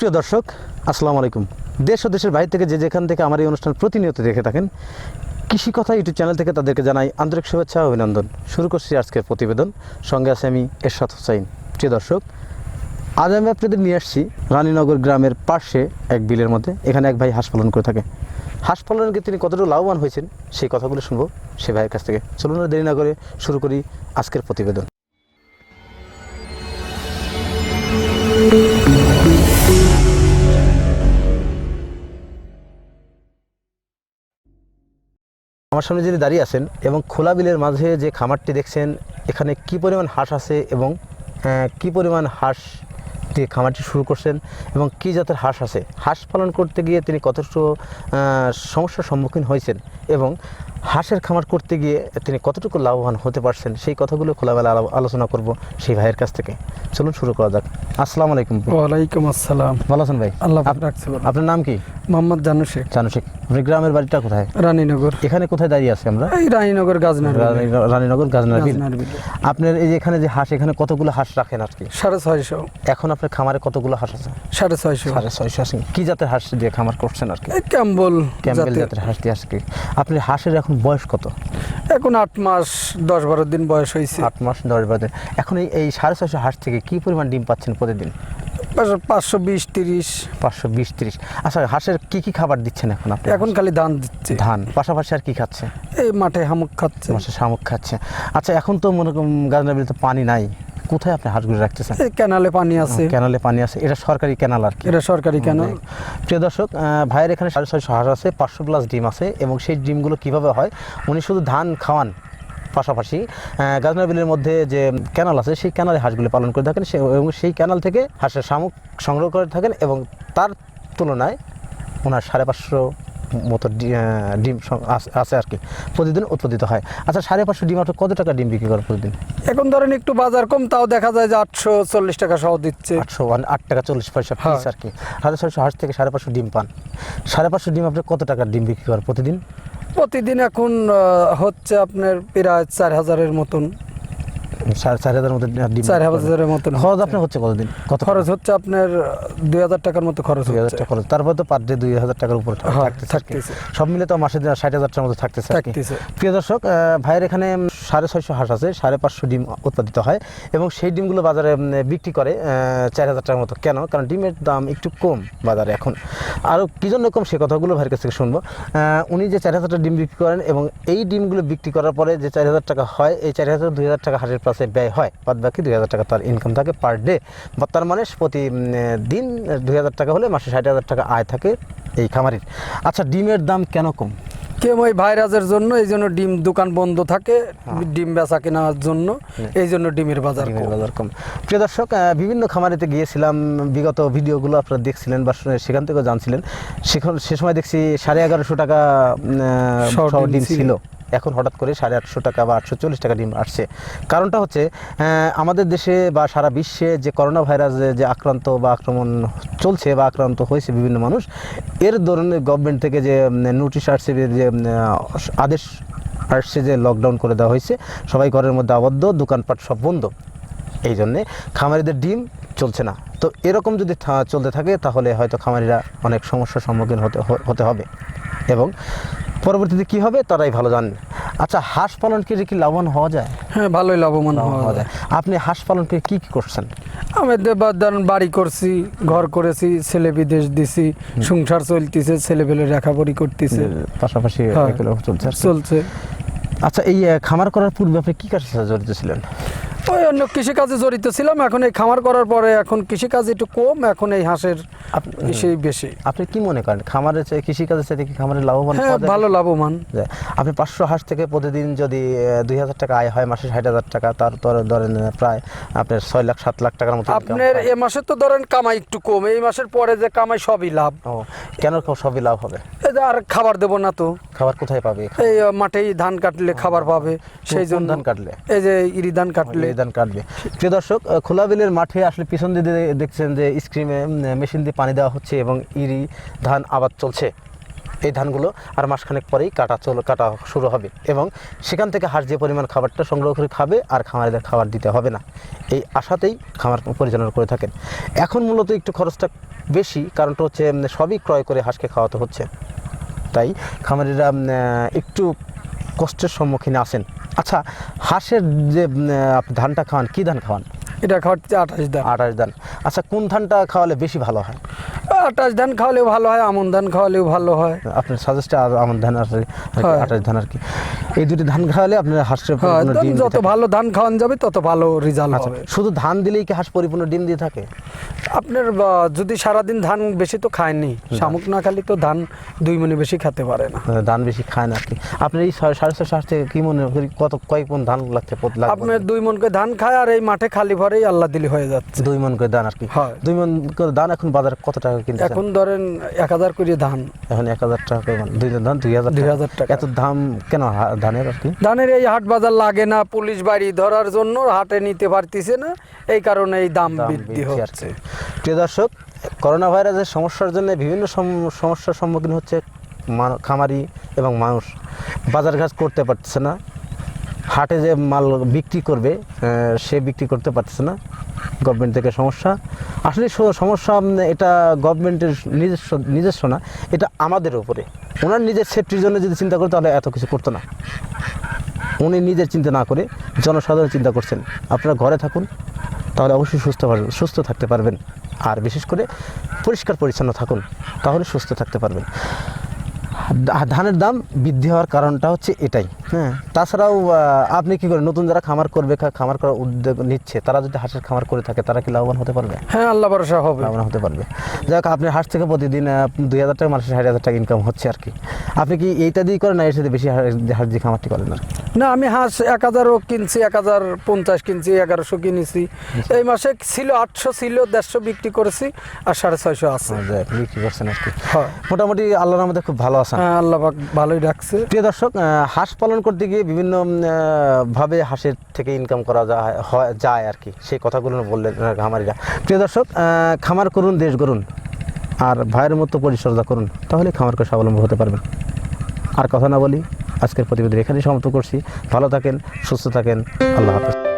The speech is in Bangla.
প্রিয় দর্শক, আসসালামু আলাইকুম। দেশ ও দেশের বাইরে থেকে যে যেখান থেকে আমার এই অনুষ্ঠান প্রতিনিয়ত দেখে থাকেন, কৃষি কথা ইউটিউব চ্যানেল থেকে তাদেরকে জানাই আন্তরিক শুভেচ্ছা অভিনন্দন। শুরু করছি আজকের প্রতিবেদন। সঙ্গে আছে আমি এরশাদ হোসাইন। প্রিয় দর্শক, আজ আমি আপনাদের নিয়ে আসছি রানীনগর গ্রামের পাশে এক বিলের মধ্যে, এখানে এক ভাই হাঁস পালন করে থাকে। হাঁস পালনকে তিনি কতটুকু লাভবান হয়েছেন, সেই কথাগুলো শুনব সে ভাইয়ের কাছ থেকে। চলুন দেরি না করে শুরু করি আজকের প্রতিবেদন। আমার সামনে যিনি দাঁড়িয়ে আছেন এবং খোলা বিলের মাঝে যে খামারটি দেখছেন, এখানে কি পরিমাণ হাঁস আছে এবং কি পরিমাণ হাঁস দিয়ে খামারটি শুরু করছেন এবং কি জাতের হাঁস আছে? হাঁস পালন করতে গিয়ে তিনি কতটুকু সমস্যার সম্মুখীন হয়েছেন এবং হাঁসের খামার করতে গিয়ে তিনি কতটুকু লাভবান হতে পারছেন সেই কথাগুলো খোলামেলা আলোচনা করব সেই ভাইয়ের কাছ থেকে। চলুন শুরু করা যাক। আসসালামু আলাইকুম ওয়ালাইকুম আসসালাম। ভালো আছেন ভাই? আল্লাহ আপনার নাম কি? মোহাম্মদ জানু শেখ। জানু শেখ। আপনি গ্রামের বাড়িটা কোথায়? রানীনগর। এখানে কোথায় দাঁড়িয়ে আছি আমরা? এই রানীনগর গাজনার রানীনগর গাজনার বিল। আপনার এই যে এখানে যে হাঁস এখানে কতগুলো হাঁস রাখেন আর কি সাড়ে ছয়শো। এখন আপনার খামারে কতগুলো হাঁস আছে? সাড়ে ছয়শো। সাড়ে ছয়শো আছে। কি জাতের হাঁস দিয়ে খামার করছেন আর কি ক্যাম্বল ক্যাম্পেল জাতের। জাতের হাঁস দিয়ে আজকে। আপনি হাঁসের এখন বয়স কত? এখন আট মাস দশ বারো দিন বয়স হয়েছে। আট মাস দশ বারো দিন। এখন এই সাড়ে ছয়শো হাঁস থেকে কী পরিমাণ ডিম পাচ্ছেন প্রতিদিন? পাঁচশো- পাঁচশো বিশ তিরিশ। পাঁচশো বিশ তিরিশ। আচ্ছা হাঁসের কী কী খাবার দিচ্ছেন এখন আপনি? এখন খালি ধান দিচ্ছে। ধান। পাশাপাশি আর কী খাচ্ছে? এই মাঠে শামুক খাচ্ছে। মাঠে শামুক খাচ্ছে। আচ্ছা এখন তো মনে করুন গাজনাবিল তো পানি নাই। কোথায় আপনি হাঁসগুলো রাখতেছেন? এই ক্যানালে পানি আছে। ক্যানালে পানি আছে। এটা সরকারি ক্যানাল আর কি। এটা সরকারি ক্যানাল প্রিয় দর্শক ভাইয়ের এখানে সাড়ে ছয়শো হাঁস আছে পাঁচশো প্লাস ডিম আছে এবং সেই ডিমগুলো কীভাবে হয়? উনি শুধু ধান খাওয়ান পাশাপাশি। গাজনা বিলের মধ্যে যে ক্যানাল আছে সেই ক্যানালে হাঁসগুলো পালন করে থাকেন। সে- এবং সেই ক্যানাল থেকে হাঁসের শামুক সংগ্রহ করে থাকেন এবং তার তুলনায় ওনার সাড়ে পাঁচশো মতো ডিম আছে আর কি প্রতিদিন উৎপাদিত হয়। আচ্ছা সাড়ে পাঁচশো ডিম আপনি কত টাকা ডিম বিক্রি করেন প্রতিদিন? এখন ধরেন একটু বাজার কম তাও দেখা যায় যে আটশো চল্লিশ টাকা সহ দিচ্ছে। আটশো আট টাকা চল্লিশ পয়সা হ্যাঁ। পিস আর কি। সাড়ে ছয়শো হাঁস থেকে সাড়ে পাঁচশো ডিম পান। সাড়ে পাঁচশো ডিম আপনি কত টাকার ডিম বিক্রি করেন প্রতিদিন? প্রতিদিন এখন হচ্ছে আপনার প্রায় চার হাজারের মতন। চার হাজার মতো ডিম চার হাজারের মতন খরচ আপনার হচ্ছে কতদিন? কত খরচ? হচ্ছে আপনার দুই হাজার টাকার মতো খরচ দুই হাজার টাকা খরচ। তারপর তো পার ডে দুই হাজার টাকার উপরে হ্যাঁ, থাকতেছে। সব মিলে তো মাসে ষাট হাজার টাকার মতো থাকতেছে থাকতেছে। প্রিয় দর্শক ভাইয়ের এখানে সাড়ে ছয়শো হাঁস আছে, সাড়ে পাঁচশো ডিম উৎপাদিত হয় এবং সেই ডিমগুলো বাজারে বিক্রি করে চার হাজার টাকার মতো। কেন? কারণ ডিমের দাম একটু কম বাজারে এখন। আরও কী জন্য কম সে কথাগুলো ভাইয়ের কাছ থেকে শুনব। উনি যে চার হাজার টাকা ডিম বিক্রি করেন এবং এই ডিমগুলো বিক্রি করার পরে যে চার হাজার টাকা হয়, এই চার হাজার দুই হাজার টাকা হাঁসের পাশে ব্যয় হয় বাদ বাকি দুই হাজার টাকা তার ইনকাম থাকে পার ডে বা তার মানে প্রতি দিন দুই হাজার টাকা হলে মাসে ষাট হাজার টাকা আয় থাকে এই খামারির। আচ্ছা ডিমের দাম কেন কম? কেউ ওই ভাইরাসের জন্য এই জন্য ডিম দোকান বন্ধ থাকে ডিম বেচা কেনার জন্য এই জন্য ডিমের বাজার কম। বাজার কম। প্রিয় দর্শক বিভিন্ন খামারিতে গিয়েছিলাম বিগত ভিডিওগুলো আপনারা দেখছিলেন বা সেখান থেকেও জানছিলেন। সেখান সে সময় দেখছি সাড়ে এগারোশো টাকা ডিম ছিল। এখন হঠাৎ করে সাড়ে আটশো টাকা বা আটশো চল্লিশ টাকা ডিম আসছে। কারণটা হচ্ছে আমাদের দেশে বা সারা বিশ্বে যে করোনা ভাইরাসে যে আক্রান্ত বা আক্রমণ চলছে বা আক্রান্ত হয়েছে বিভিন্ন মানুষ, এর ধরনের গভর্নমেন্ট থেকে যে নোটিশ আসছে, যে আদেশ আসছে যে লকডাউন করে দেওয়া হয়েছে, সবাই ঘরের মধ্যে আবদ্ধ, দোকানপাট সব বন্ধ। এই জন্যে খামারিদের ডিম চলছে না। তো এরকম যদি চলতে থাকে, তাহলে হয়তো খামারিরা অনেক সমস্যার সম্মুখীন হতে হতে হবে। এবং পরবর্তীতে কি হবে তারাই ভালো জানেন আচ্ছা হাঁস পালন করে কি লাভবান হওয়া যায়? হ্যাঁ ভালোই লাভবান হওয়া যায়। আপনি হাঁস পালন করে কি কি করছেন? আমি ধরেন বাড়ি করছি ঘর করেছি ছেলে বিদেশ দিছি সংসার চলতেছে ছেলে পেলে লেখাপড়ি করতেছে। পাশাপাশি হ্যাঁ। চলছে চলছে। আচ্ছা এই খামার করার পূর্বে আপনি কি কাজের সাথে জড়িত ছিলেন? ওই অন্য কৃষিকাজে জড়িত ছিলাম এখন এই খামার করার পরে এখন কৃষিকাজ একটু কম এখন এই হাঁসের সেই বেশি। আপনি কি মনে করেন খামারের চেয়ে কৃষিকাজের চাইতে কি খামারের লাভবান হ্যাঁ ভালো লাভবান। আপনি পাঁচশো হাঁস থেকে প্রতিদিন যদি দুই হাজার টাকা আয় হয় মাসে ষাট হাজার টাকা তার তো ধরেন প্রায় আপনার ছয় লাখ সাত লাখ টাকার মতো আপনার এ মাসে তো ধরেন কামাই একটু কম এই মাসের পরে যে কামাই সবই লাভ। ও কেন সবই লাভ হবে? এই যে আর খাবার দেবো না তো। খাবার কোথায় পাবে? এই মাঠেই ধান কাটলে খাবার পাবে সেই জন্য। ধান কাটলে? এই যে ইরি ধান কাটলে। ধান কাটবে। প্রিয় দর্শক আহ, খোলা বিলের মাঠে আসলে পিছন দিয়ে দেখছেন যে স্ক্রিমে মেশিন দিয়ে পানি দেওয়া হচ্ছে এবং ইরি ধান আবাদ চলছে। এই ধানগুলো আর মাসখানেক পরেই কাটা চল কাটা শুরু হবে এবং সেখান থেকে হাঁস যে পরিমাণ খাবারটা সংগ্রহ করে খাবে আর খামারিদের খাবার দিতে হবে না। এই আশাতেই খামার পরিচালনা করে থাকেন। এখন মূলত একটু খরচটা বেশি কারণটা হচ্ছে সবই ক্রয় করে হাঁসকে খাওয়াতে হচ্ছে। তাই খামারিরা একটু কষ্টের সম্মুখীন আছেন। আচ্ছা হাঁসের যে আপনি ধানটা খাওয়ান কী ধান খাওয়ান? এটা খাওয়াচ্ছে আঠাশ ধান। আঠাশ ধান। আচ্ছা কোন ধানটা খাওয়ালে বেশি ভালো হয়? আঠাশ ধান খাওয়ালেও ভালো হয় আমন ধান খাওয়ালেও ভালো হয়। আপনার সাজেস্টে আমন ধান আর। আঠাশ ধান আর কি। এই দুটি ধান খাওয়ালে আপনার হাঁসের হ্যাঁ যত ভালো ধান খাওয়ান যাবে তত ভালো রেজাল্ট আচ্ছা, হবে। শুধু ধান দিলেই কি হাঁস পরিপূর্ণ ডিম দিয়ে থাকে? আপনার যদি সারাদিন ধান বেশি তো খায়নি শামুক না খালি তো ধান দুই মনে বেশি খেতে পারে না। ধান বেশি খায় না আর কি। আপনার এই সাড়ে ছশো হাঁস থেকে কি মনে করি কত কয়েক মন ধান লাগছে আপনার দুই মন করে ধান খায় আর এই মাঠে খালি ভরেই আল্লাহ দিলি হয়ে যাচ্ছে। দুই মন করে ধান আর কি। হয়। দুই মন করে ধান এখন বাজারে কত টাকা কিনতে এখন ধরেন এক হাজার করে ধান। এখন এক হাজার টাকা দুই ধান দুই হাজার দুই হাজার টাকা। এত দাম কেন ধানের আর কি? ধানের এই হাট বাজার লাগে না পুলিশ বাড়ি ধরার জন্য হাটে নিতে পারতিছে না এই কারণে এই দাম বৃদ্ধি হচ্ছে। প্রিয় দর্শক করোনা ভাইরাসের সমস্যার জন্য বিভিন্ন সম- সমস্যার সম্মুখীন হচ্ছে খামারি এবং মানুষ। বাজার বাজারঘাট করতে পারছে না হাটে যে মাল বিক্রি করবে সে বিক্রি করতে পারছে না গভর্নমেন্ট থেকে সমস্যা। আসলে সমস্যা এটা গভর্নমেন্টের নিজস্ব নিজস্ব না এটা আমাদের উপরে। ওনার নিজের সেফটির জন্য যদি চিন্তা করতো তাহলে এত কিছু করতো না। উনি নিজের চিন্তা না করে জনসাধারণ চিন্তা করছেন, আপনারা ঘরে থাকুন, তাহলে অবশ্যই সুস্থ পারবেন সুস্থ থাকতে পারবেন। আর বিশেষ করে পরিষ্কার পরিচ্ছন্ন থাকুন, তাহলে সুস্থ থাকতে পারবেন। ধানের দাম বৃদ্ধি হওয়ার কারণটা হচ্ছে এটাই। হ্যাঁ তাছাড়াও আপনি কি করেন? নতুন যারা খামার করবে খামার করার উদ্যোগ নিচ্ছে তারা যদি হাঁসের খামার করে থাকে তারা কি লাভবান হতে পারবে? হ্যাঁ আল্লাহ ভরসা হবে। লাভবান হতে পারবে। যাই হোক আপনার হাঁস থেকে প্রতিদিন দুই হাজার টাকা মানুষের ষাট হাজার টাকা ইনকাম হচ্ছে আর কি। আপনি কি এইটা দিয়ে করেন না এর সাথে বেশি হাঁস দিয়ে খামারটি করেন কি? না আমি হাঁস এক হাজারও কিনছি এক হাজার পঞ্চাশ কিনছি এগারোশো কিনেছি। এই মাসে ছিল আটশো ছিল দেড়শো বিক্রি করেছি আর সাড়ে ছয়শো আছে। বিক্রি করছেন আর কি। মোটামুটি আল্লাহর আমাদের খুব ভালো আছেন। হ্যাঁ আল্লাহ ভালোই রাখছে। প্রিয় দর্শক হাঁস পালন করতে গিয়ে বিভিন্ন ভাবে হাঁসের থেকে ইনকাম করা যায় যায় আর কি। সেই কথাগুলো বললেন খামারিরা। প্রিয় দর্শক খামার করুন, দেশ করুন আর ভাইয়ের মতো পরিচর্যা করুন, তাহলে খামারকে স্বাবলম্বী হতে পারবেন। আর কথা না বলি, আজকের প্রতিবেদন এখানেই সমাপ্ত করছি। ভালো থাকেন, সুস্থ থাকেন। আল্লাহ হাফেজ।